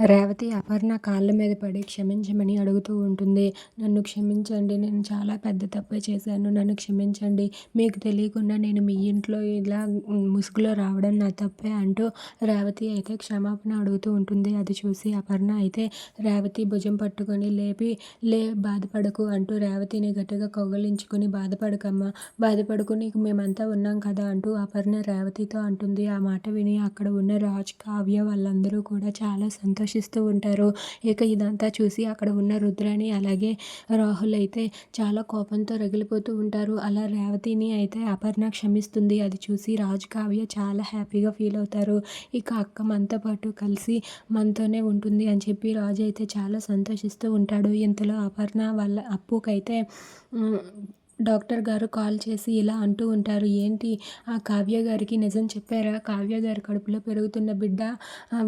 రేవతి అపర్ణ కాళ్ళ మీద పడి క్షమించమని అడుగుతూ ఉంటుంది. నన్ను క్షమించండి నేను చాలా పెద్ద తప్పే చేశాను. నన్ను క్షమించండి. మీకు తెలియకుండా నేను మీ ఇంట్లో ఇలా ముసుగులో రావడం నా తప్పే అంటూ రేవతి అయితే క్షమాపణ అడుగుతూ ఉంటుంది. అది చూసి అపర్ణ అయితే రేవతి భుజం పట్టుకొని లేపి లే బాధపడకు అంటూ రేవతిని గట్టిగా కౌగలించుకుని బాధపడకమ్మా బాధపడుకు నీకు మేమంతా ఉన్నాం కదా అంటూ అపర్ణ రేవతితో అంటుంది. ఆ మాట విని అక్కడ ఉన్న రాజ్ కావ్య వాళ్ళందరూ కూడా చాలా సంతోషం ఆకర్షిస్తూ ఉంటారు. ఇక ఇదంతా చూసి అక్కడ ఉన్న రుద్రాని అలాగే రాహుల్ అయితే చాలా కోపంతో రగిలిపోతూ ఉంటారు. అలా రేవతిని అయితే అపర్ణ క్షమిస్తుంది. అది చూసి రాజు కావ్య చాలా హ్యాపీగా ఫీల్ అవుతారు. ఇక అక్క మనతో పాటు కలిసి మనతోనే ఉంటుంది అని చెప్పి రాజు అయితే చాలా సంతోషిస్తూ ఉంటాడు. ఇంతలో అపర్ణ వాళ్ళ అప్పుకైతే డాక్టర్ గారు కాల్ చేసి ఇలా అంటూ ఉంటారు. ఏంటి? ఆ కావ్య గారికి నిజం చెప్పారా? కావ్య గారి కడుపులో పెరుగుతున్న బిడ్డ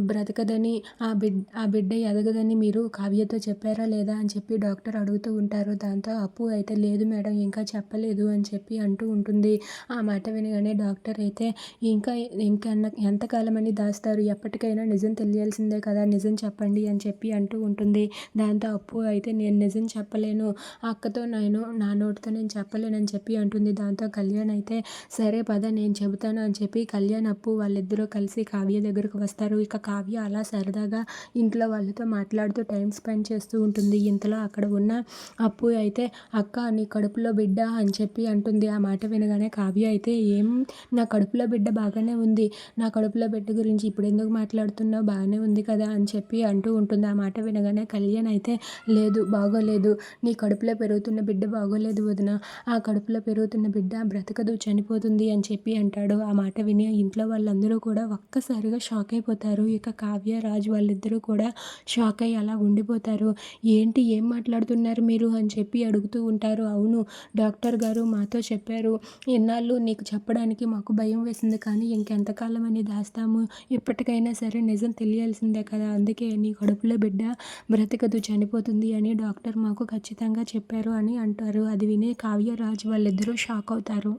బ్రతకదని ఆ బిడ్ ఆ బిడ్డ ఎదగదని మీరు కావ్యతో చెప్పారా లేదా అని చెప్పి డాక్టర్ అడుగుతూ ఉంటారు. దాంతో అప్పు అయితే లేదు మేడం ఇంకా చెప్పలేదు అని చెప్పి అంటూ ఉంటుంది. ఆ మాట వినగానే డాక్టర్ అయితే ఇంకా ఇంకా ఎంతకాలం అని దాస్తారు? ఎప్పటికైనా నిజం తెలియాల్సిందే కదా నిజం చెప్పండి అని చెప్పి అంటూ ఉంటుంది. దాంతో అప్పు అయితే నేను నిజం చెప్పలేను. అక్కతో నేను నా నోటితో నేను చెప్పలేనని చెప్పి అంటుంది. దాంతో కళ్యాణ్ అయితే సరే పద నేను చెబుతాను అని చెప్పి కళ్యాణ్ అప్పు వాళ్ళిద్దరూ కలిసి కావ్య దగ్గరకు వస్తారు. ఇక కావ్య అలా సరదాగా ఇంట్లో వాళ్ళతో మాట్లాడుతూ టైం స్పెండ్ చేస్తూ ఉంటుంది. ఇంతలో అక్కడ ఉన్న అప్పు అయితే అక్క నీ కడుపులో బిడ్డ అని చెప్పి అంటుంది. ఆ మాట వినగానే కావ్య అయితే ఏం? నా కడుపులో బిడ్డ బాగానే ఉంది. నా కడుపులో బిడ్డ గురించి ఇప్పుడు ఎందుకు మాట్లాడుతున్నావు? బాగానే ఉంది కదా అని చెప్పి అంటూ ఉంటుంది. ఆ మాట వినగానే కళ్యాణ్ అయితే లేదు బాగోలేదు. నీ కడుపులో పెరుగుతున్న బిడ్డ బాగోలేదు వదిన. ఆ కడుపులో పెరుగుతున్న బిడ్డ బ్రతకదు చనిపోతుంది అని చెప్పి అంటాడు. ఆ మాట విని ఇంట్లో వాళ్ళందరూ కూడా ఒక్కసారిగా షాక్ అయిపోతారు. ఇక కావ్య రాజు వాళ్ళిద్దరూ కూడా షాక్ అయ్యి అలా ఉండిపోతారు. ఏంటి ఏం మాట్లాడుతున్నారు మీరు అని చెప్పి అడుగుతూ ఉంటారు. అవును డాక్టర్ గారు మాతో చెప్పారు. ఎన్నాళ్ళు నీకు చెప్పడానికి మాకు భయం వేసింది కానీ ఇంకెంతకాలం అని దాస్తాము? ఇప్పటికైనా సరే నిజం తెలియాల్సిందే కదా. అందుకే నీ కడుపులో బిడ్డ బ్రతకదు చనిపోతుంది అని డాక్టర్ మాకు ఖచ్చితంగా చెప్పారు అని అంటారు. అది వినే కావ్య కావ్యరాజ్ వాళ్ళిద్దరూ షాక్ అవుతారు.